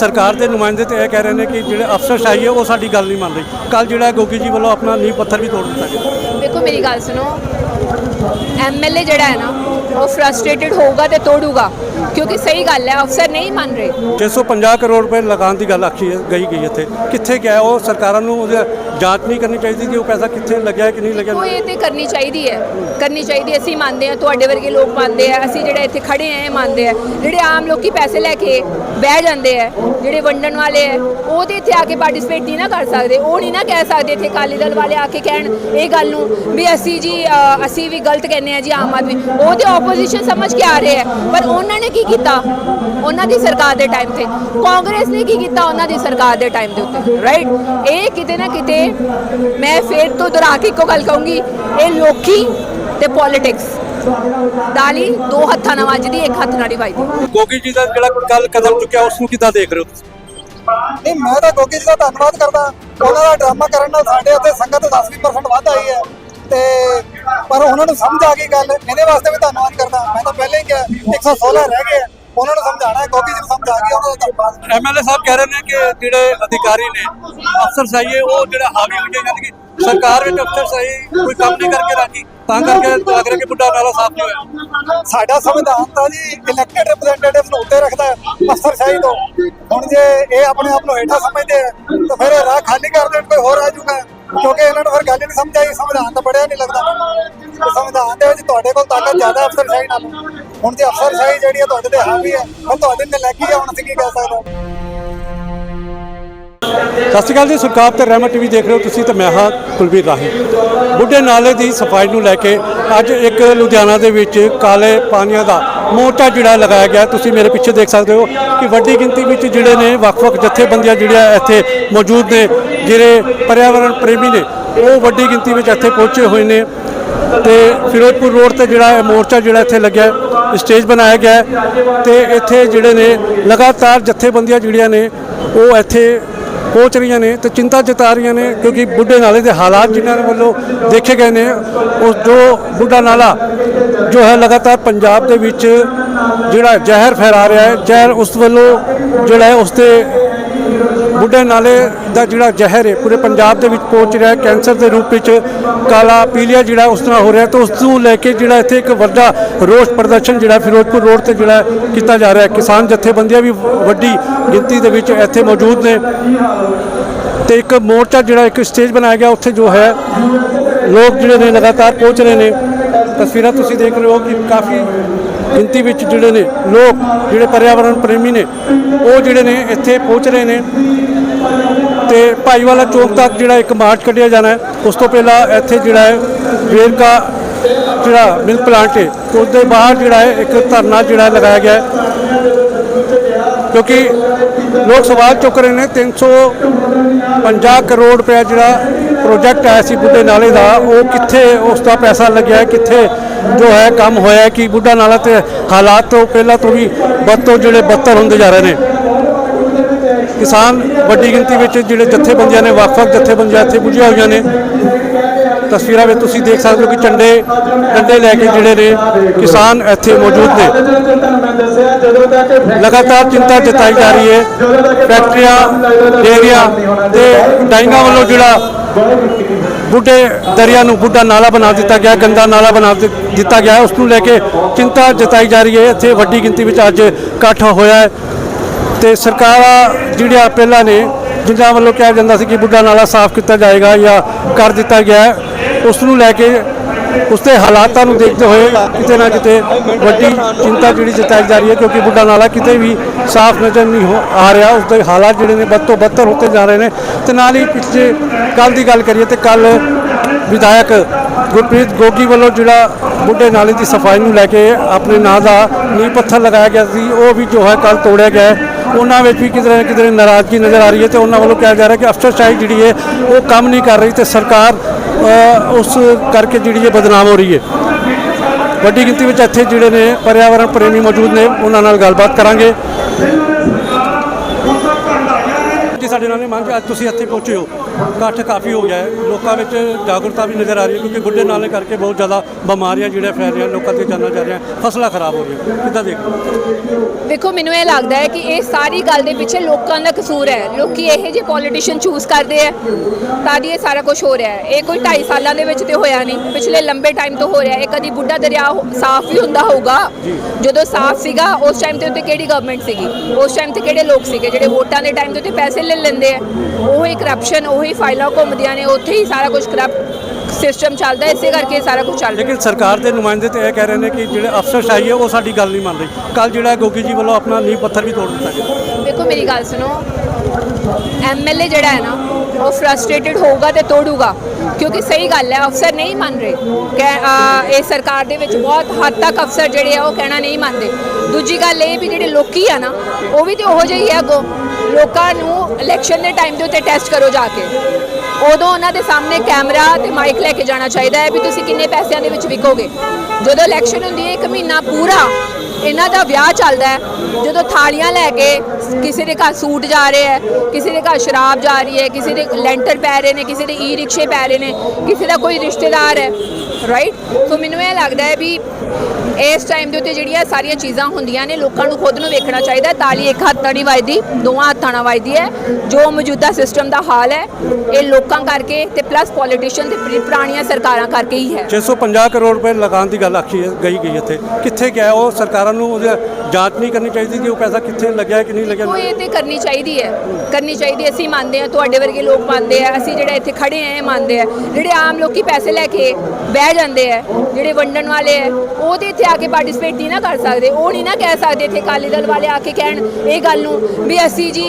ਸਰਕਾਰ ਦੇ ਨੁਮਾਇੰਦੇ ਤੇ ਇਹ ਕਹਿ ਰਹੇ ਨੇ ਕਿ ਜਿਹੜੇ ਅਫਸਰਸ਼ਾਹੀ ਹੈ ਉਹ ਸਾਡੀ ਗੱਲ ਨਹੀਂ ਮੰਨ ਰਹੀ। ਕੱਲ ਜਿਹੜਾ ਗੋਗੀ ਜੀ ਵੱਲੋਂ ਆਪਣਾ ਨੀਂਹ ਪੱਥਰ ਵੀ ਤੋੜ ਦਿੱਤਾ ਗਿਆ। ਦੇਖੋ, ਮੇਰੀ ਗੱਲ ਸੁਣੋ। ਐਮਐਲਏ ਜਿਹੜਾ ਹੈ ਨਾ, ਉਹ ਫਰਸਟ੍ਰੇਟਡ ਹੋਊਗਾ ਤੇ ਤੋੜੂਗਾ। ਕਿਉਂਕਿ ਸਹੀ ਗੱਲ ਹੈ ਅਫਸਰ ਨਹੀਂ ਮੰਨ ਰਹੇ। 650 ਕਰੋੜ ਰੁਪਏ ਲਗਾਉਣ ਦੀ ਗੱਲ ਆਖੀ ਗਈ ਗਈ ਇੱਥੇ। ਕਿੱਥੇ ਗਿਆ ਉਹ ਸਰਕਾਰਾਂ ਨੂੰ ਉਹਦੀ ਜਾਂਚ ਨਹੀਂ ਕਰਨੀ ਚਾਹੀਦੀ ਕਿ ਉਹ ਪੈਸਾ ਕਿੱਥੇ ਲੱਗਿਆ ਕਿ ਨਹੀਂ ਲੱਗਿਆ? ਉਹ ਇਹ ਤੇ ਕਰਨੀ ਚਾਹੀਦੀ ਹੈ ਕਰਨੀ ਚਾਹੀਦੀ। ਅਸੀਂ ਮੰਨਦੇ ਹਾਂ ਤੁਹਾਡੇ ਵਰਗੇ ਲੋਕ ਮੰਨਦੇ ਆ ਅਸੀਂ ਜਿਹੜੇ ਇੱਥੇ ਖੜੇ ਆ ਇਹ ਮੰਨਦੇ ਆ। ਜਿਹੜੇ ਆਮ ਲੋਕੀ ਪੈਸੇ ਲੈ ਕੇ ਬਹਿ ਜਾਂਦੇ ਆ ਜਿਹੜੇ ਵੰਡਣ ਵਾਲੇ ਆ ਉਹ ਤੇ ਇੱਥੇ ਆ ਕੇ ਪਾਰਟਿਸਿਪੇਟ ਨਹੀਂ ਨਾ ਕਰ ਸਕਦੇ। ਉਹ ਨਹੀਂ ਨਾ ਕਹਿ ਸਕਦੇ ਇੱਥੇ ਅਕਾਲੀ ਦਲ ਵਾਲੇ ਆ ਕੇ ਕਹਿਣ ਇਹ ਗੱਲ ਨੂੰ ਵੀ ਅਸੀਂ ਜੀ ਅਸੀਂ ਵੀ ਗਲਤ ਕਹਿੰਦੇ ਆ ਜੀ ਆਮ ਆਦਮੀ। ਉਹ ਤੇ ਆਪੋਜੀਸ਼ਨ ਸਮਝ ਕੇ ਆ ਰਹੇ ਆ ਪਰ ਉਹਨਾਂ ਨੇ ਕੀ ਕੀਤਾ? ਉਹਨਾਂ ਦੀ ਸਰਕਾਰ ਦੇ ਟਾਈਮ ਤੇ। ਕਾਂਗਰਸ ਨੇ ਕੀ ਕੀਤਾ ਉਹਨਾਂ ਦੀ ਸਰਕਾਰ ਦੇ ਟਾਈਮ ਦੇ ਉੱਤੇ? ਰਾਈਟ ਇਹ ਕਿਤੇ ਨਾ ਕਿਤੇ ਮੈਂ ਫੇਰ ਤੋਂ ਦੁਹਰਾ ਕੇ ਇੱਕੋ ਗੱਲ ਕਹੂੰਗੀ ਇਹ ਲੋਕੀ ਤੇ ਪੋਲਿਟਿਕਸ ਦਾਲੀ ਦੋ ਹੱਥਾਂ ਨਾਲ ਵੱਜਦੀ ਇੱਕ ਹੱਥ ਨਾਲ ਹੀ ਵੱਜਦੀ। ਗੋਗੀ ਜੀ ਦਾ ਜਿਹੜਾ ਕੱਲ ਕਦਮ ਚੁੱਕਿਆ ਉਸ ਨੂੰ ਕਿੱਦਾਂ ਦੇਖ ਰਹੇ ਹੋ ਤੁਸੀਂ? ਨਹੀਂ ਮੈਂ ਤਾਂ ਗੋਗੀ ਜੀ ਦਾ ਧੰਨਵਾਦ ਕਰਦਾ। ਉਹਨਾਂ ਦਾ ਡਰਾਮਾ ਕਰਨ ਨਾਲ ਸਾਡੇ ਉੱਤੇ ਸੰਗਤ 10-20% ਵੱਧ ਆਈ ਹੈ। ਤੇ ਪਰ ਉਹਨਾਂ ਨੂੰ ਸਮਝ ਆ ਗਈ ਗੱਲ। ਇਹਦੇ ਵਾਸਤੇ ਵੀ ਧੰਨਵਾਦ ਕਰਦਾ। ਮੈਂ ਤਾਂ ਪਹਿਲਾਂ ਹੀ ਕਿਹਾ 116 ਰਹਿ ਗਏ। ਉਹਨਾਂ ਨੂੰ ਸਮਝਾਣਾ ਹੈ ਗੋਗੀ ਜੀ ਨੂੰ ਸਮਝ ਆ ਗਈ ਉਹਨਾਂ ਦਾ ਧੰਨਵਾਦ। ਐਮਐਲਏ ਸਾਹਿਬ ਕਹਿ ਰਹੇ ਨੇ ਕਿ ਜਿਹੜੇ ਅਧਿਕਾਰੀ ਨੇ ਅਫਸਰਸ਼ਾਹੀ ਹੈ ਉਹ ਜਿਹੜਾ ਹਾਵੀ ਹੋ ਯਾਨੀ ਕਿ ਸਰਕਾਰ ਵਿੱਚ ਅਫਸਰਸ਼ਾਹੀ ਕੋਈ ਕੰਮ ਨਹੀਂ ਕਰਕੇ ਰਾਜੀ ਤਾਂ ਕਰਕੇ ਲੱਗ ਰਿਹਾ ਕਿ ਬੁੱਢਾ ਨਾਲਾ ਸਾਫ਼ ਨਹੀਂ ਹੋਇਆ। ਸਾਡਾ ਸੰਵਿਧਾਨ ਤਾਂ ਜੀ ਇਲੈਕਟਿਡ ਰਿਪਰੈਜ਼ੈਂਟੇਟਿਵ ਨੂੰ ਉੱਤੇ ਰੱਖਦਾ ਹੈ ਅਫਸਰਸ਼ਾਹੀ ਤੋਂ। ਹੁਣ ਜੇ ਇਹ ਆਪਣੇ ਆਪ ਨੂੰ ਹੇਠਾਂ ਸਮਝਦੇ ਆ ਤਾਂ ਫਿਰ ਇਹ ਰਾਹ ਖਾਲੀ ਕਰ ਦੇਣ ਕੋਈ ਹੋਰ ਆ ਜਾਊਗਾ। ਕਿਉਂਕਿ ਇਹਨਾਂ ਨੂੰ ਫਿਰ ਗੱਲ ਨਹੀਂ ਸਮਝ ਆਈ ਸੰਵਿਧਾਨ ਤਾਂ ਪੜਿਆ ਨਹੀਂ ਲੱਗਦਾ। ਤੇ ਸੰਵਿਧਾਨ ਤੁਹਾਡੇ ਕੋਲ ਤਾਕਤ ਜ਼ਿਆਦਾ ਅਫਸਰਸ਼ਾਹੀ ਨਾਲੋਂ ਹੁਣ ਜੇ ਅਫਸਰਸ਼ਾਹੀ ਜਿਹੜੀ ਹੈ, ਤੁਹਾਡੇ ਤੇ ਹਾਵੀ ਹੈ, ਫਿਰ ਤੁਹਾਡੇ ਨੇ ਲੱਗੀ ਹੈ, ਹੁਣ ਅਸੀਂ ਕੀ ਕਹਿ ਸਕਦੇ ਸਤਿ ਸ਼੍ਰੀ ਅਕਾਲ ਜੀ ਸੁਰਖਾਬ ਤੇ ਰਹਿਮਤ ਟੀਵੀ ਦੇਖ ਰਹੇ ਹੋ ਤੁਸੀਂ ਤੇ ਮੈਂ ਹਾਂ ਕੁਲਬੀਰ ਰਾਹੀ। ਬੁੱਢੇ ਨਾਲੇ ਦੀ ਸਫ਼ਾਈ ਨੂੰ ਲੈ ਕੇ ਅੱਜ ਇੱਕ ਲੁਧਿਆਣਾ ਦੇ ਵਿੱਚ ਕਾਲੇ ਪਾਣੀਆਂ ਦਾ ਮੋਰਚਾ ਜਿਹੜਾ ਲਗਾਇਆ ਗਿਆ। ਤੁਸੀਂ ਮੇਰੇ ਪਿੱਛੇ ਦੇਖ ਸਕਦੇ ਹੋ ਕਿ ਵੱਡੀ ਗਿਣਤੀ ਵਿੱਚ ਜਿਹੜੇ ਨੇ ਵੱਖ-ਵੱਖ ਜਥੇਬੰਦੀਆਂ ਜਿਹੜੀਆਂ ਇੱਥੇ ਮੌਜੂਦ ਨੇ, ਜਿਹੜੇ ਪਰਿਆਵਰਣ ਪ੍ਰੇਮੀ ਨੇ, ਉਹ ਵੱਡੀ ਗਿਣਤੀ ਵਿੱਚ ਇੱਥੇ ਪਹੁੰਚੇ ਹੋਏ ਨੇ। ਤੇ ਫਿਰੋਜ਼ਪੁਰ ਰੋਡ ਤੇ ਜਿਹੜਾ ਇਹ ਮੋਰਚਾ ਜਿਹੜਾ ਇੱਥੇ ਲੱਗਿਆ, ਸਟੇਜ ਬਣਾਇਆ ਗਿਆ ਹੈ ਤੇ ਇੱਥੇ ਜਿਹੜੇ ਨੇ ਲਗਾਤਾਰ ਜਥੇਬੰਦੀਆਂ ਜਿਹੜੀਆਂ ਨੇ, ਉਹ ਇੱਥੇ ਪਹੁੰਚ ਰਹੀਆਂ ਨੇ ਤੇ ਚਿੰਤਾ ਜਤਾ ਰਹੀਆਂ ਨੇ ਕਿਉਂਕਿ ਬੁੱਢੇ ਨਾਲੇ ਦੇ ਹਾਲਾਤ ਜਿਨ੍ਹਾਂ ਦੇ ਵੱਲੋਂ ਦੇਖੇ ਗਏ ਨੇ, ਉਸ ਜੋ ਬੁੱਢਾ ਨਾਲਾ ਜੋ ਹੈ ਲਗਾਤਾਰ ਪੰਜਾਬ ਦੇ ਵਿੱਚ ਜਿਹੜਾ ਜ਼ਹਿਰ ਫੈਲਾ ਰਿਹਾ ਹੈ, ਜ਼ਹਿਰ ਉਸ ਵੱਲੋਂ ਜਿਹੜਾ ਹੈ ਉਸ ਤੇ ਬੁੱਢੇ ਨਾਲੇ ਦਾ ਜਿਹੜਾ ਜ਼ਹਿਰ ਹੈ, ਪੂਰੇ ਪੰਜਾਬ ਦੇ ਵਿੱਚ ਪਹੁੰਚ ਰਿਹਾ ਹੈ, ਕੈਂਸਰ ਦੇ ਰੂਪ ਵਿੱਚ ਕਾਲਾ ਪੀਲੀਆ ਜਿਹੜਾ ਉਸ ਤਰ੍ਹਾਂ ਹੋ ਰਿਹਾ ਤੇ ਉਸ ਨੂੰ ਲੈ ਕੇ ਜਿਹੜਾ ਇੱਥੇ ਇੱਕ ਵੱਡਾ ਰੋਸ ਪ੍ਰਦਰਸ਼ਨ ਜਿਹੜਾ ਫਿਰੋਜ਼ਪੁਰ ਰੋਡ ਤੇ ਜਿਹੜਾ ਕੀਤਾ ਜਾ ਰਿਹਾ ਹੈ। ਕਿਸਾਨ ਜਥੇਬੰਦੀਆਂ ਵੀ ਵੱਡੀ ਗਿਣਤੀ ਦੇ ਵਿੱਚ ਇੱਥੇ ਮੌਜੂਦ ਨੇ। ਤੇ ਇੱਕ ਮੋਰਚਾ ਜਿਹੜਾ ਇੱਕ ਸਟੇਜ ਬਣਾਇਆ ਗਿਆ, ਉੱਥੇ ਜੋ ਹੈ, ਲੋਕ ਜਿਹੜੇ ਨੇ ਲਗਾਤਾਰ ਪਹੁੰਚ ਰਹੇ ਨੇ। ਤਸਵੀਰਾਂ ਤੁਸੀਂ ਦੇਖ ਰਹੇ ਹੋ ਕਿ ਕਾਫੀ ਗਿਣਤੀ ਵਿੱਚ ਜਿਹੜੇ ਨੇ ਲੋਕ, ਜਿਹੜੇ ਪਰਿਆਵਰਣ ਪ੍ਰੇਮੀ ਨੇ, ਉਹ ਜਿਹੜੇ ਨੇ ਇੱਥੇ ਪਹੁੰਚ ਰਹੇ ਨੇ। ਤੇ ਭਾਈਵਾਲਾ ਚੌਕ ਤੱਕ ਜਿਹੜਾ ਇੱਕ ਮਾਰਚ ਕੱਢਿਆ ਜਾਣਾ ਹੈ, ਉਸ ਤੋਂ ਪਹਿਲਾਂ ਇੱਥੇ ਜਿਹੜਾ ਹੈ ਵੇਰਕਾ ਜਿਹੜਾ ਮਿਲ ਪਲਾਂਟ ਹੈ ਉਸ ਦੇ ਬਾਹਰ ਜਿਹੜਾ ਹੈ ਇੱਕ ਧਰਨਾ ਜਿਹੜਾ ਲਗਾਇਆ ਗਿਆ ਹੈ। ਕਿਉਂਕਿ ਲੋਕ ਸਵਾਲ ਚੁੱਕ ਰਹੇ ਨੇ 350 ਕਰੋੜ ਰੁਪਏ ਜਿਹੜਾ ਪ੍ਰੋਜੈਕਟ ਆਇਆ ਸੀ ਬੁੱਢੇ ਨਾਲੇ ਦਾ, ਉਹ ਕਿੱਥੇ ਉਸ ਦਾ ਪੈਸਾ ਲੱਗਿਆ ਕਿੱਥੇ ਜੋ ਹੈ ਕੰਮ ਹੋਇਆ ਕਿ ਬੁੱਢਾ ਨਾਲਾ ਤੇ ਹਾਲਾਤ ਤੋਂ ਪਹਿਲਾਂ ਤੋਂ ਵੀ ਬਦ ਤੋਂ ਜਿਹੜੇ ਬੱਤਰ ਹੁੰਦੇ ਜਾ ਰਹੇ ਨੇ। ਕਿਸਾਨ ਵੱਡੀ ਗਿਣਤੀ ਵਿੱਚ ਜਿਹੜੇ ਜਥੇਬੰਦੀਆਂ ਨੇ, ਵੱਖ-ਵੱਖ ਜਥੇਬੰਦੀਆਂ ਇੱਥੇ ਪੁੱਜੀਆਂ ਹੋਈਆਂ ਨੇ। ਤਸਵੀਰਾਂ ਵਿੱਚ ਤੁਸੀਂ ਦੇਖ ਸਕਦੇ ਹੋ ਕਿ ਝੰਡੇ, ਡੰਡੇ ਲੈ ਕੇ ਜਿਹੜੇ ਨੇ ਕਿਸਾਨ ਇੱਥੇ ਮੌਜੂਦ ਨੇ। ਲਗਾਤਾਰ ਚਿੰਤਾ ਜਤਾਈ ਜਾ ਰਹੀ ਹੈ। ਫੈਕਟਰੀਆਂ, ਡੇਰੀਆਂ ਤੇ ਡਾਈਆਂ ਵੱਲੋਂ ਜਿਹੜਾ ਬੁੱਢੇ ਦਰਿਆ ਨੂੰ ਬੁੱਢਾ ਨਾਲਾ ਬਣਾ ਦਿੱਤਾ ਗਿਆ, ਗੰਦਾ ਨਾਲਾ ਬਣਾ ਦਿੱਤਾ ਗਿਆ ਹੈ। ਉਸ ਨੂੰ ਲੈ ਕੇ ਚਿੰਤਾ ਜਤਾਈ ਜਾ ਰਹੀ ਹੈ। ਇੱਥੇ ਵੱਡੀ ਗਿਣਤੀ ਵਿੱਚ ਅੱਜ ਇਕੱਠ ਹੋਇਆ ਹੈ। ਤੇ ਸਰਕਾਰਾਂ ਜਿਹੜੀਆਂ ਪਹਿਲਾਂ ਨੇ, ਜਿਨ੍ਹਾਂ ਵੱਲੋਂ ਕਿਹਾ ਜਾਂਦਾ ਸੀ ਕਿ ਬੁੱਢਾ ਨਾਲਾ ਸਾਫ਼ ਕੀਤਾ ਜਾਏਗਾ ਜਾਂ ਕਰ ਦਿੱਤਾ ਗਿਆ ਉਸ ਨੂੰ ਲੈ ਕੇ ਉਸ ਦੇ ਹਾਲਾਤਾਂ ਨੂੰ ਦੇਖਦੇ ਹੋਏ ਕਿਤੇ ਨਾ ਕਿਤੇ ਵੱਡੀ ਚਿੰਤਾ ਜਿਹੜੀ ਜਤਾਈ ਜਾ ਰਹੀ ਹੈ, ਕਿਉਂਕਿ ਬੁੱਢਾ ਨਾਲਾ ਕਿਤੇ ਵੀ ਸਾਫ਼ ਨਜ਼ਰ ਨਹੀਂ ਹੋ ਆ ਰਿਹਾ, ਉਸ ਦੇ ਹਾਲਾਤ ਜਿਹੜੇ ਨੇ ਬਦ ਤੋਂ ਬੱਤਰ ਹੁੰਦੇ ਜਾ ਰਹੇ ਨੇ। ਤੇ ਨਾਲ ਹੀ ਪਿੱਛੇ ਕੱਲ ਦੀ ਗੱਲ ਕਰੀਏ ਤੇ ਕੱਲ ਵਿਧਾਇਕ ਗੁਰਪ੍ਰੀਤ ਗੋਗੀ ਵੱਲੋਂ ਜਿਹੜਾ ਬੁੱਢੇ ਨਾਲੇ ਦੀ ਸਫ਼ਾਈ ਨੂੰ ਲੈ ਕੇ ਆਪਣੇ ਨਾਂ ਦਾ ਨੀਂਹ ਪੱਥਰ ਲਗਾਇਆ ਗਿਆ ਸੀ, ਉਹ ਵੀ ਜੋ ਹੈ ਕੱਲ ਤੋੜਿਆ ਗਿਆ ਉਹਨਾਂ ਵਿੱਚ ਵੀ ਕਿਤੇ ਨਾ ਕਿਤੇ ਨਾਰਾਜ਼ਗੀ ਨਜ਼ਰ ਆ ਰਹੀ ਹੈ ਤੇ ਉਹਨਾਂ ਵੱਲੋਂ ਕਿਹਾ ਜਾ ਰਿਹਾ ਕਿ ਅਫਸਰਸ਼ਾਹੀ ਜਿਹੜੀ ਹੈ ਉਹ ਕੰਮ ਨਹੀਂ ਕਰ ਰਹੀ ਤੇ ਸਰਕਾਰ ਉਸ ਕਰਕੇ ਜਿਹੜੀ ਹੈ ਬਦਨਾਮ ਹੋ ਰਹੀ ਹੈ। ਵੱਡੀ ਗਿਣਤੀ ਵਿੱਚ ਇੱਥੇ ਜਿਹੜੇ ਨੇ ਪਰਿਆਵਰਣ ਪ੍ਰੇਮੀ ਮੌਜੂਦ ਨੇ, ਉਹਨਾਂ ਨਾਲ ਗੱਲਬਾਤ ਕਰਾਂਗੇ। ਸਾਡੇ ਨਾਲ ਨੇ ਮੰਨ ਜੀ ਅੱਜ ਤੁਸੀਂ ਇੱਥੇ ਪਹੁੰਚੇ ਹੋ। ਇਕੱਠ ਕਾਫੀ ਹੋ ਗਿਆ ਹੈ। ਲੋਕਾਂ ਵਿੱਚ ਜਾਗਰੂਕਤਾ ਵੀ ਨਜ਼ਰ ਆ ਰਹੀ ਹੈ ਕਿਉਂਕਿ ਬੁੱਢੇ ਨਾਲੇ ਕਰਕੇ ਬਹੁਤ ਜ਼ਿਆਦਾ ਬਿਮਾਰੀਆਂ ਜਿਹੜੀਆਂ ਫੈਲ ਰਹੀਆਂ ਲੋਕਾਂ ਦੀਆਂ ਜਾਨਾਂ ਜਾ ਰਹੀਆਂ ਫਸਲਾਂ ਖਰਾਬ ਹੋ ਰਹੀਆਂ। ਕਿੱਦਾਂ ਦੇਖਦੇ ਹੋ? ਦੇਖੋ ਮੈਨੂੰ ਇਹ ਲੱਗਦਾ ਹੈ ਕਿ ਇਹ ਸਾਰੀ ਗੱਲ ਦੇ ਪਿੱਛੇ ਲੋਕਾਂ ਦਾ ਕਸੂਰ ਹੈ। ਲੋਕੀ ਇਹੋ ਜਿਹੇ ਪੋਲੀਟੀਸ਼ੀਅਨ ਚੂਜ਼ ਕਰਦੇ ਆ ਤਾਂ ਦੀ ਇਹ ਸਾਰਾ ਕੁਝ ਹੋ ਰਿਹਾ ਹੈ। ਇਹ ਕੋਈ 2.5 ਸਾਲਾਂ ਦੇ ਵਿੱਚ ਤੇ ਹੋਇਆ ਨਹੀਂ। ਪਿਛਲੇ ਲੰਬੇ ਟਾਈਮ ਤੋਂ ਹੋ ਰਿਹਾ ਹੈ। ਇਹ ਕਦੀ ਬੁੱਢਾ ਦਰਿਆ ਸਾਫ਼ ਵੀ ਹੁੰਦਾ ਹੋਊਗਾ। ਜਦੋਂ ਸਾਫ਼ ਸੀਗਾ ਉਸ ਟਾਈਮ ਤੇ ਉੱਤੇ ਕਿਹੜੀ ਗਵਰਨਮੈਂਟ ਸੀਗੀ? ਉਸ ਟਾਈਮ ਤੇ ਕਿਹੜੇ ਲੋਕ ਸੀਗੇ ਜਿਹੜੇ ਵੋਟਾਂ ਦੇ ਟਾਈਮ ਤੇ ਉੱਤੇ ਪੈਸੇ ਲੈ ਲੈਂਦੇ ਆ। ਉਹੀ ਕਰਪਸ਼ਨ ਉਹੀ ਫਾਈਲਾਂ ਘੁੰਮਦੀਆਂ ਨੇ ਉੱਥੇ ਹੀ ਸਾਰਾ ਕੁਝ ਕਰਪਟ ਸਿਸਟਮ ਚੱਲਦਾ ਇਸੇ ਕਰਕੇ ਸਾਰਾ ਕੁਝ ਚੱਲ ਰਿਹਾ। ਲੇਕਿਨ ਸਰਕਾਰ ਦੇ ਨੁਮਾਇੰਦੇ ਤੇ ਇਹ ਕਹਿ ਰਹੇ ਨੇ ਕਿ ਜਿਹੜੇ ਅਫਸਰਸ਼ਾਹੀ ਹੈ ਉਹ ਸਾਡੀ ਗੱਲ ਨਹੀਂ ਮੰਨ ਰਹੀ ਕੱਲ ਜਿਹੜਾ ਗੋਗੀ ਜੀ ਵੱਲੋਂ ਆਪਣਾ ਨੀਂਹ ਪੱਥਰ ਵੀ ਤੋੜ ਦਿੱਤਾ ਗਿਆ। ਦੇਖੋ ਮੇਰੀ ਗੱਲ ਸੁਣੋ। ਐਮਐਲਏ ਜਿਹੜਾ ਹੈ ਨਾ ਉਹ ਫਰਸਟ੍ਰੇਟਡ ਹੋਊਗਾ ਤੇ ਤੋੜੂਗਾ। ਕਿਉਂਕਿ ਸਹੀ ਗੱਲ ਹੈ ਅਫਸਰ ਨਹੀਂ ਮੰਨ ਰਹੇ। ਕਿ ਇਹ ਸਰਕਾਰ ਦੇ ਵਿੱਚ ਬਹੁਤ ਹੱਦ ਤੱਕ ਅਫਸਰ ਜਿਹੜੇ ਆ ਉਹ ਕਹਿਣਾ ਨਹੀਂ ਮੰਨਦੇ। ਦੂਜੀ ਗੱਲ ਇਹ ਵੀ ਜਿਹੜੇ ਲੋਕੀ ਆ ਨਾ ਉਹ ਵੀ ਤੇ ਉਹੋ ਜਿਹੇ ਹੀ ਅੱਗੋਂ ਲੋਕਾਂ ਨੂੰ ਇਲੈਕਸ਼ਨ ਦੇ ਟਾਈਮ ਦੇ ਉੱਤੇ ਟੈਸਟ ਕਰੋ ਜਾ ਕੇ। ਉਦੋਂ ਉਹਨਾਂ ਦੇ ਸਾਹਮਣੇ ਕੈਮਰਾ ਤੇ ਮਾਈਕ ਲੈ ਕੇ ਜਾਣਾ ਚਾਹੀਦਾ ਹੈ ਵੀ ਤੁਸੀਂ ਕਿੰਨੇ ਪੈਸਿਆਂ ਦੇ ਵਿੱਚ ਵਿਕੋਗੇ। ਜਦੋਂ ਇਲੈਕਸ਼ਨ ਹੁੰਦੀ ਹੈ, ਇੱਕ ਮਹੀਨਾ ਪੂਰਾ ਇਹਨਾਂ ਦਾ ਵਿਆਹ ਚੱਲਦਾ ਹੈ। ਜਦੋਂ ਥਾਲੀਆਂ ਲੈ ਕੇ ਕਿਸੇ ਦੇ ਘਰ ਸੂਟ ਜਾ ਰਹੇ ਹੈ, ਕਿਸੇ ਦੇ ਘਰ ਸ਼ਰਾਬ ਜਾ ਰਹੀ ਹੈ, ਕਿਸੇ ਦੇ ਲੈਂਟਰ ਪੈ ਰਹੇ ਨੇ, ਕਿਸੇ ਦੇ ਈ ਰਿਕਸ਼ੇ ਪੈ ਰਹੇ ਨੇ, ਕਿਸੇ ਦਾ ਕੋਈ ਰਿਸ਼ਤੇਦਾਰ ਹੈ ਰਾਈਟ ਸੋ ਮੈਨੂੰ ਇਹ ਲੱਗਦਾ ਹੈ ਵੀ ਇਸ ਟਾਈਮ ਦੇ ਉੱਤੇ ਜਿਹੜੀਆਂ ਸਾਰੀਆਂ ਚੀਜ਼ਾਂ ਹੁੰਦੀਆਂ ਨੇ, ਲੋਕਾਂ ਨੂੰ ਖੁਦ ਨੂੰ ਵੇਖਣਾ ਚਾਹੀਦਾ। ਹੈ। ਤਾਲੀ ਇੱਕ ਹੱਥ ਨਾਲ ਨਹੀਂ ਵੱਜਦੀ, ਦੋਵਾਂ ਹੱਥਾਂ ਨਾਲ ਵੱਜਦੀ ਹੈ। ਜੋ ਮੌਜੂਦਾ ਸਿਸਟਮ ਦਾ ਹਾਲ ਹੈ, ਇਹ ਲੋਕਾਂ ਕਰਕੇ ਤੇ ਪਲੱਸ ਪੋਲੀਟੀਸ਼ੀਅਨ ਤੇ ਪੁਰਾਣੀਆਂ ਸਰਕਾਰਾਂ ਕਰਕੇ ਹੀ ਹੈ। 650 ਕਰੋੜ ਰੁਪਏ ਲਗਾਉਣ ਦੀ ਗੱਲ ਆਖੀ ਗਈ ਗਈ ਇੱਥੇ। ਕਿੱਥੇ ਗਿਆ ਉਹ? ਸਰਕਾਰਾਂ ਨੂੰ ਜਾਂਚ ਨਹੀਂ ਕਰਨੀ ਚਾਹੀਦੀ ਕਿ ਉਹ ਪੈਸਾ ਕਿੱਥੇ ਲੱਗਿਆ ਕਿ ਨਹੀਂ ਲੱਗਿਆ? ਉਹ ਇਹ ਤੇ ਕਰਨੀ ਚਾਹੀਦੀ ਹੈ। ਕਰਨੀ ਚਾਹੀਦੀ ਅਸੀਂ ਮੰਨਦੇ ਹਾਂ, ਤੁਹਾਡੇ ਵਰਗੇ ਲੋਕ ਮੰਨਦੇ ਆ। ਅਸੀਂ ਜਿਹੜੇ ਇੱਥੇ ਖੜੇ ਆ ਇਹ ਮੰਨਦੇ ਆ। ਜਿਹੜੇ ਆਮ ਲੋਕੀ ਪੈਸੇ ਲੈ ਕੇ ਬਹਿ ਜਾਂਦੇ ਆ, ਜਿਹੜੇ ਵੰਡਣ ਵਾਲੇ ਆ, ਉਹ ਤੇ ਇੱਥੇ ਆ ਕੇ ਪਾਰਟਿਸਿਪੇਟ ਨਹੀਂ ਨਾ ਕਰ ਸਕਦੇ। ਉਹ ਨਹੀਂ ਨਾ ਕਹਿ ਸਕਦੇ ਇੱਥੇ ਅਕਾਲੀ ਦਲ ਵਾਲੇ ਆ ਕੇ ਕਹਿਣ ਇਹ ਗੱਲ ਨੂੰ ਵੀ ਅਸੀਂ ਜੀ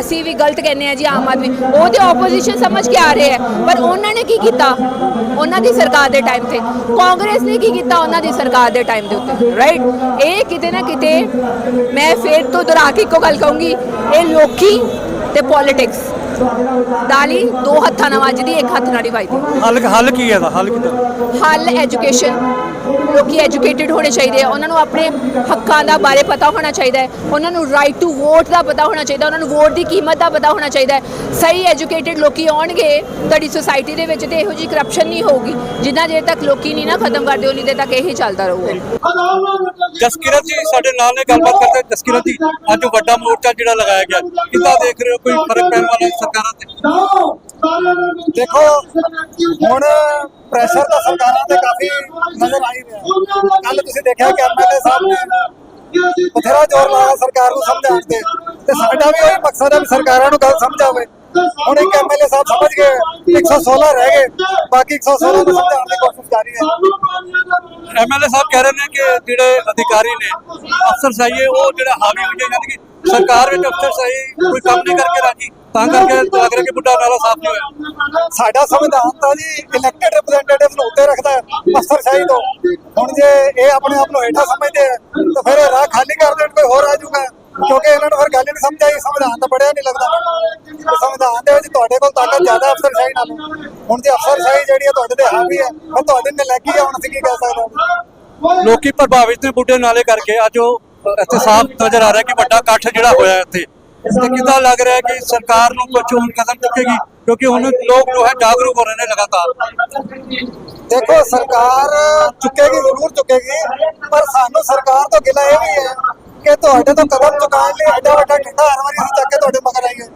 ਅਸੀਂ ਵੀ ਗਲਤ ਕਹਿੰਦੇ ਆ ਜੀ ਆਮ ਆਦਮੀ। ਉਹ ਤੇ ਆਪੋਜੀਸ਼ਨ ਸਮਝ ਕੇ ਆ ਰਹੇ ਆ। ਪਰ ਉਹਨਾਂ ਨੇ ਕੀ ਕੀਤਾ? ਉਹਨਾਂ ਦੀ ਸਰਕਾਰ ਦੇ ਟਾਈਮ ਤੇ। ਕਾਂਗਰਸ ਨੇ ਕੀ ਕੀਤਾ ਉਹਨਾਂ ਦੀ ਸਰਕਾਰ ਦੇ ਟਾਈਮ ਦੇ ਉੱਤੇ? ਰਾਈਟ ਇਹ ਕਿਤੇ ਨਾ ਕਿਤੇ ਮੈਂ ਫੇਰ ਤੋਂ ਦੁਹਰਾ ਕੇ ਇੱਕੋ ਗੱਲ ਕਹੂੰਗੀ ਇਹ ਲੋਕੀ ਤੇ ਪੋਲਿਟਿਕਸ ਦਾਲੀ ਦੋ ਹੱਥਾਂ ਨਾਲ ਵੱਜਦੀ ਇੱਕ ਹੱਥ ਨਾਲ ਹੀ ਵੱਜਦੀ। ਹੱਲ ਹੱਲ ਕੀ ਹੈ ਇਹਦਾ? ਹੱਲ ਕਿੱਦਾਂ? ਹੱਲ ਐਜੂਕੇਸ਼ਨ ਲੋਕੀ ਐਜੂਕੇਟਿਡ ਹੋਣੇ ਚਾਹੀਦੇ ਆ। ਉਹਨਾਂ ਨੂੰ ਆਪਣੇ ਹੱਕਾਂ ਦਾ ਬਾਰੇ ਪਤਾ ਹੋਣਾ ਚਾਹੀਦਾ ਹੈ। ਉਹਨਾਂ ਨੂੰ ਰਾਈਟ ਟੂ ਵੋਟ ਦਾ ਪਤਾ ਹੋਣਾ ਚਾਹੀਦਾ। ਉਹਨਾਂ ਨੂੰ ਵੋਟ ਦੀ ਕੀਮਤ ਦਾ ਪਤਾ ਹੋਣਾ ਚਾਹੀਦਾ ਹੈ। ਸਹੀ ਐਜੂਕੇਟਿਡ ਲੋਕੀ ਆਉਣਗੇ ਤੁਹਾਡੀ ਸੁਸਾਇਟੀ ਦੇ ਵਿੱਚ ਤੇ ਇਹੋ ਜੀ ਕਰਪਸ਼ਨ ਨਹੀਂ ਹੋਊਗੀ। ਜਿੰਨਾ ਦੇਰ ਤੱਕ ਲੋਕੀ ਨਹੀਂ ਨਾ ਖਤਮ ਕਰਦੇ ਉਨੀ ਦੇਰ ਤੱਕ ਇਹੀ ਚੱਲਦਾ ਰਹੂਗਾ। ਜਸਕਿਰਤ ਜੀ ਸਾਡੇ ਨਾਲ ਨੇ ਗੱਲਬਾਤ ਕਰਦੇ ਜਸਕਿਰਤ ਜੀ ਅੱਜ ਵੱਡਾ ਮੋਰਚਾ ਜਿਹੜਾ ਲਗਾਇਆ ਗਿਆ। ਕਿੱਦਾਂ ਦੇਖ ਰਹੇ ਹੋ? ਕੋਈ ਫ਼ਰਕ ਪੈਣ ਵਾਲਾ ਸਰਕਾਰਾਂ ਤੇ। ਦੇਖੋ ਹੁਣ ਪ੍ਰੈਸ਼ਰ ਤਾਂ ਸਰਕਾਰਾਂ ਤੇ ਕਾਫੀ ਨਜ਼ਰ ਆਈ ਰਿਹਾ ਕੱਲ ਤੁਸੀਂ ਦੇਖਿਆ ਕਿ ਐਮਐਲਏ ਸਾਹਿਬ ਨੇ ਬਥੇਰਾ ਜ਼ੋਰ ਲਾਇਆ ਸਰਕਾਰ ਨੂੰ ਸਮਝਾਉਣ ਤੇ। ਤੇ ਸਾਡਾ ਵੀ ਉਹੀ ਮਕਸਦ ਹੈ ਵੀ ਸਰਕਾਰਾਂ ਨੂੰ ਗੱਲ ਸਮਝ ਆਵੇ। ਹੁਣ ਇੱਕ ਐਮਐਲਏ ਸਾਹਿਬ ਸਮਝ ਗਏ 116 ਰਹਿ ਗਏ ਬਾਕੀ 116 ਨੂੰ ਸਮਝਾਉਣ ਦੀ ਕੋਸ਼ਿਸ਼ ਜਾਰੀ ਹੈ। ਐਮਐਲਏ ਸਾਹਿਬ ਕਹਿ ਰਹੇ ਨੇ ਕਿ ਜਿਹੜੇ ਅਧਿਕਾਰੀ ਨੇ ਅਫਸਰ ਹੈ ਉਹ ਜਿਹੜਾ ਹਾਵੀ ਹੋ ਜਾਏ ਕਿ ਸਰਕਾਰ ਵਿੱਚ ਅਫਸਰ ਸਹੀ ਕੋਈ ਕੰਮ ਨਹੀਂ ਕਰਕੇ ਰਾਜੀ। ਤਾਂ ਕਰਕੇ ਲੱਗ ਰਿਹਾ ਕਿ ਬੁੱਢਾ ਨਾਲਾ ਸਾਫ਼ ਨਹੀਂ ਹੋਇਆ। ਸਾਡਾ ਸੰਵਿਧਾਨ ਤਾਂ ਜੀ ਇਲੈਕਟਿਡ ਰਿਪਰੈਜ਼ੈਂਟੇਟਿਵ ਨੂੰ ਉੱਤੇ ਰੱਖਦਾ ਹੈ ਅਫਸਰਸ਼ਾਹੀ ਤੋਂ। ਹੁਣ ਜੇ ਇਹ ਆਪਣੇ ਆਪ ਨੂੰ ਹੇਠਾਂ ਸਮਝਦੇ ਆ ਤਾਂ ਫਿਰ ਇਹ ਰਾਹ ਖਾਲੀ ਕਰ ਦੇਣ ਕੋਈ ਹੋਰ ਆ ਜਾਊਗਾ। ਕਿਉਂਕਿ ਇਹਨਾਂ ਨੂੰ ਫਿਰ ਗੱਲ ਨਹੀਂ ਸਮਝ ਆਈ ਸੰਵਿਧਾਨ ਤਾਂ ਪੜਿਆ ਨਹੀਂ ਲੱਗਦਾ। ਤੇ ਸੰਵਿਧਾਨ ਦੇ ਵਿੱਚ ਤੁਹਾਡੇ ਕੋਲ ਤਾਕਤ ਜ਼ਿਆਦਾ ਅਫਸਰਸ਼ਾਹੀ ਨਾਲੋਂ। ਹੁਣ ਜੇ ਅਫਸਰਸ਼ਾਹੀ ਜਿਹੜੀ ਹੈ ਤੁਹਾਡੇ ਤੇ ਹਾਵੀ ਹੈ ਫਿਰ ਤੁਹਾਡੇ ਨਲਾਇਕੀ ਹੈ ਹੁਣ ਅਸੀਂ ਕੀ ਕਹਿ ਸਕਦੇ ਹਾਂ? ਲੋਕੀ ਪ੍ਰਭਾਵਿਤ ਨੇ ਬੁੱਢੇ ਨਾਲੇ ਕਰਕੇ ਅੱਜ ਉਹ ਇੱਥੇ ਸਾਫ਼ ਨਜ਼ਰ ਆ ਰਿਹਾ ਕਿ ਵੱਡਾ ਇਕੱਠ ਜਿਹੜਾ ਹੋਇਆ ਇੱਥੇ। ਤੇ ਕਿੱਦਾਂ ਲੱਗ ਰਿਹਾ ਕਿ ਸਰਕਾਰ ਨੂੰ ਕੁਝ ਹੁਣ ਕਦਮ ਚੁੱਕੇਗੀ? ਕਿਉਂਕਿ ਹੁਣ ਲੋਕ ਜੋ ਹੈ ਜਾਗਰੂਕ ਹੋ ਰਹੇ ਨੇ ਲਗਾਤਾਰ। ਦੇਖੋ ਸਰਕਾਰ ਚੁੱਕੇਗੀ ਜ਼ਰੂਰ ਚੁੱਕੇਗੀ ਪਰ ਸਾਨੂੰ ਸਰਕਾਰ ਤੋਂ ਗਿਲਾ ਇਹ ਵੀ ਹੈ ਕਿ ਤੁਹਾਡੇ ਤੋਂ ਕਦਮ ਚੁਕਾਉਣ ਲਈ ਐਡਾ ਵੱਡਾ ਡੰਡਾ ਹਰ ਵਾਰੀ ਅਸੀਂ ਚੱਕ ਕੇ ਤੁਹਾਡੇ ਮਗਰ ਆਈਏ।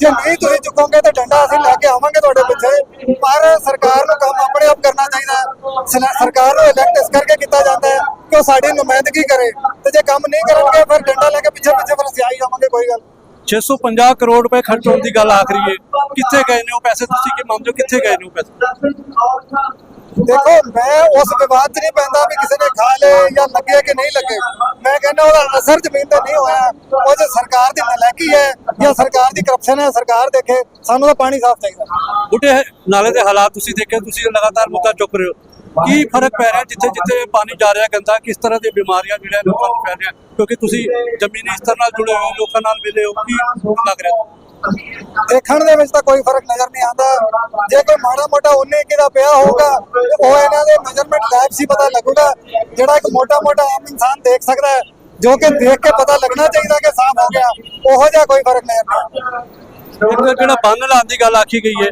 ਜੇ ਨਹੀਂ ਤੁਸੀਂ ਚੁੱਕੋਗੇ ਤਾਂ ਡੰਡਾ ਅਸੀਂ ਲੈ ਕੇ ਆਵਾਂਗੇ ਤੁਹਾਡੇ ਪਿੱਛੇ ਪਰ ਸਰਕਾਰ ਨੂੰ ਕੰਮ ਆਪਣੇ ਆਪ ਕਰਨਾ ਚਾਹੀਦਾ। ਸਰਕਾਰ ਨੂੰ ਇਲੈਕਟ ਇਸ ਕਰਕੇ ਕੀਤਾ ਜਾਂਦਾ ਹੈ ਕਿ ਉਹ ਸਾਡੀ ਨੁਮਾਇੰਦਗੀ ਕਰੇ। ਤੇ ਜੇ ਕੰਮ ਨਹੀਂ ਕਰਨਗੇ ਫਿਰ ਡੰਡਾ ਲੈ ਕੇ ਪਿੱਛੇ ਪਿੱਛੇ ਫਿਰ ਅਸੀਂ ਆਈ ਜਾਵਾਂਗੇ ਕੋਈ ਗੱਲ 650 ਕਰੋੜ ਰੁਪਏ ਖਰਚ ਹੋਣ ਦੀ ਗੱਲ ਆਖਰੀ ਹੈ ਕਿੱਥੇ ਗਏ ਨੇ ਉਹ ਪੈਸੇ? ਤੁਸੀਂ ਕੀ ਮੰਨਦੇ ਹੋ ਕਿੱਥੇ ਗਏ ਨੇ ਉਹ ਪੈਸੇ? ਦੇਖੋ ਮੈਂ ਉਸ ਵਿਵਾਦ 'ਚ ਨਹੀਂ ਪੈਂਦਾ ਵੀ ਕਿਸੇ ਨੇ ਖਾ ਲਏ ਜਾਂ ਲੱਗੇ ਕਿ ਨਹੀਂ ਲੱਗੇ। ਮੈਂ ਕਹਿੰਦਾ ਉਹਦਾ ਅਸਰ ਜ਼ਮੀਨ ਤੇ ਨਹੀਂ ਹੋਇਆ। ਉਹ ਜੇ ਸਰਕਾਰ ਦੀ ਨਲਾਇਕੀ ਹੈ ਜਾਂ ਸਰਕਾਰ ਦੀ ਕਰਪਸ਼ਨ ਹੈ ਸਰਕਾਰ ਦੇਖੇ ਸਾਨੂੰ ਤਾਂ ਪਾਣੀ ਸਾਫ਼ ਚਾਹੀਦਾ। ਬੁੱਢੇ ਨਾਲੇ ਦੇ ਹਾਲਾਤ ਤੁਸੀਂ ਦੇਖੇ ਤੁਸੀਂ ਲਗਾਤਾਰ ਮੁੱਦਾ ਚੁੱਕ ਰਹੇ ਹੋ। ਕੀ ਫ਼ਰਕ ਪੈ ਰਿਹਾ ਜਿੱਥੇ ਜਿੱਥੇ ਪਾਣੀ ਜਾ ਰਿਹਾ ਗੰਦਾ, ਕਿਸ ਤਰ੍ਹਾਂ ਦੀਆਂ ਬਿਮਾਰੀਆਂ ਜਿਹੜੀਆਂ ਲੋਕਾਂ ਨੂੰ ਫੈਲ ਰਹੀਆਂ? ਕਿਉਂਕਿ ਤੁਸੀਂ ਜ਼ਮੀਨੀ ਸਤਰ ਨਾਲ ਜੁੜੇ ਹੋ, ਲੋਕਾਂ ਨਾਲ ਮਿਲੇ ਹੋ, ਕੀ ਲੱਗ ਰਿਹਾ? ਦੇਖਣ ਦੇ ਵਿੱਚ ਤਾਂ ਕੋਈ ਫ਼ਰਕ ਨਜ਼ਰ ਨਹੀਂ ਆਉਂਦਾ। ਜੇ ਕੋਈ ਮਾੜਾ ਮੋਟਾ ਉਨੇ ਕਿਦਾ ਪਿਆ ਹੋਊਗਾ, ਤੇ ਉਹ ਇਹਨਾਂ ਦੇ ਮੈਜ਼ਰਮੈਂਟ ਗਾਇਬ ਸੀ ਪਤਾ ਲੱਗੂਗਾ, ਜਿਹੜਾ ਇੱਕ ਮੋਟਾ ਮੋਟਾ ਆਮ ਇਨਸਾਨ ਦੇਖ ਸਕਦਾ ਹੈ, ਜੋ ਕਿ ਦੇਖ ਕੇ ਪਤਾ ਲੱਗਣਾ ਚਾਹੀਦਾ ਕਿ ਸਾਫ਼ ਹੋ ਗਿਆ। ਉਹੋ ਜਿਹਾ ਕੋਈ ਫ਼ਰਕ ਨਜ਼ਰ ਨਹੀਂ ਆਉਂਦਾ। ਇੱਕ ਜਿਹੜਾ ਬੰਨ ਲਾਉਣ ਦੀ ਗੱਲ ਆਖੀ ਗਈ ਹੈ,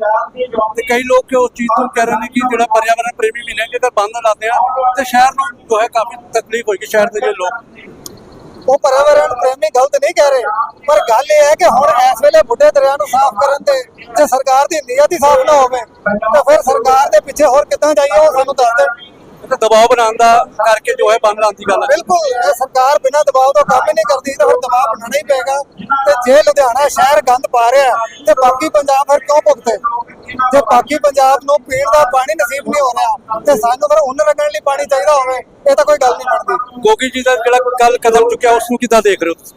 ਤੇ ਕਈ ਲੋਕ ਉਸ ਚੀਜ਼ ਨੂੰ ਕਹਿ ਰਹੇ ਨੇ ਕਿ ਜਿਹੜਾ ਪਰਿਆਵਰਣ ਪ੍ਰੇਮੀ ਵੀ ਨੇ ਜੇਕਰ ਬੰਨ ਲਾਉਂਦੇ ਆ, ਤੇ ਸ਼ਹਿਰ ਨੂੰ ਜੋ ਹੈ ਕਾਫੀ ਤਕਲੀਫ ਹੋਏਗੀ, ਸ਼ਹਿਰ ਦੇ ਜਿਹੜੇ ਲੋਕ। ਉਹ ਪਰਿਆਵਰਣ ਪ੍ਰੇਮੀ ਗਲਤ ਨਹੀਂ ਕਹਿ ਰਹੇ, ਪਰ ਗੱਲ ਇਹ ਹੈ ਕਿ ਹੁਣ ਇਸ ਵੇਲੇ ਬੁੱਢੇ ਦਰਿਆ ਨੂੰ ਸਾਫ਼ ਕਰਨ ਤੇ ਜੇ ਸਰਕਾਰ ਦੀ ਨੀਅਤ ਹੀ ਸਾਫ਼ ਨਾ ਹੋਵੇ, ਤਾਂ ਫਿਰ ਸਰਕਾਰ ਦੇ ਪਿੱਛੇ ਹੋਰ ਕਿੱਦਾਂ ਜਾਈਏ, ਉਹ ਸਾਨੂੰ ਦੱਸ ਦੇਣ। ਦਬਾਅ ਬਣਾਉਣ ਦਾ ਕਰਕੇ ਜੋ ਹੈ ਬੰਨ ਲਾਉਣ ਦੀ ਗੱਲ ਹੈ ਬਿਲਕੁਲ ਇਹ ਸਰਕਾਰ ਬਿਨਾਂ ਦਬਾਅ ਤੋਂ ਕੰਮ ਹੀ ਨਹੀਂ ਕਰਦੀ ਤਾਂ ਫਿਰ ਦਬਾਅ ਬਣਾਉਣਾ ਹੀ ਪਏਗਾ। ਤੇ ਜੇ ਲੁਧਿਆਣਾ ਸ਼ਹਿਰ ਗੰਦ ਪਾ ਰਿਹਾ ਤੇ ਬਾਕੀ ਪੰਜਾਬ ਫਿਰ ਕਿਉਂ ਭੁਗਤੇ? ਜੇ ਬਾਕੀ ਪੰਜਾਬ ਨੂੰ ਪੀਣ ਦਾ ਪਾਣੀ ਨਸੀਬ ਨਹੀਂ ਹੋ ਰਿਹਾ ਤੇ ਸਾਨੂੰ ਫਿਰ ਉਹਨਾਂ ਲੱਗਣ ਲਈ ਪਾਣੀ ਚਾਹੀਦਾ ਹੋਵੇ ਇਹ ਤਾਂ ਕੋਈ ਗੱਲ ਨਹੀਂ ਬਣਦੀ। ਗੋਗੀ ਜੀ ਦਾ ਜਿਹੜਾ ਕੱਲ ਕਦਮ ਚੁੱਕਿਆ ਉਸ ਨੂੰ ਕਿੱਦਾਂ ਦੇਖ ਰਹੇ ਹੋ ਤੁਸੀਂ?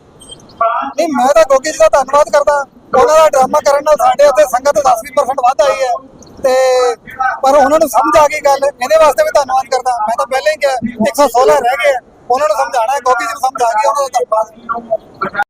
ਨਹੀਂ ਮੈਂ ਤਾਂ ਗੋਗੀ ਜੀ ਦਾ ਧੰਨਵਾਦ ਕਰਦਾ। ਉਹਨਾਂ ਦਾ ਡਰਾਮਾ ਕਰਨ ਨਾਲ ਸਾਡੇ ਉੱਤੇ ਸੰਗਤ 10-20% ਵੱਧ ਆਈ ਹੈ। ਤੇ ਪਰ ਉਹਨਾਂ ਨੂੰ ਸਮਝ ਆ ਗਈ ਗੱਲ। ਇਹਦੇ ਵਾਸਤੇ ਵੀ ਧੰਨਵਾਦ ਕਰਦਾ। ਮੈਂ ਤਾਂ ਪਹਿਲਾਂ ਹੀ ਕਿਹਾ 116 ਰਹਿ ਗਏ। ਉਹਨਾਂ ਨੂੰ ਸਮਝਾਣਾ ਹੈ ਗੋਗੀ ਜੀ ਨੂੰ ਸਮਝਾ ਆ ਗਈ ਉਹਨਾਂ ਦਾ ਧੰਨਵਾਦ।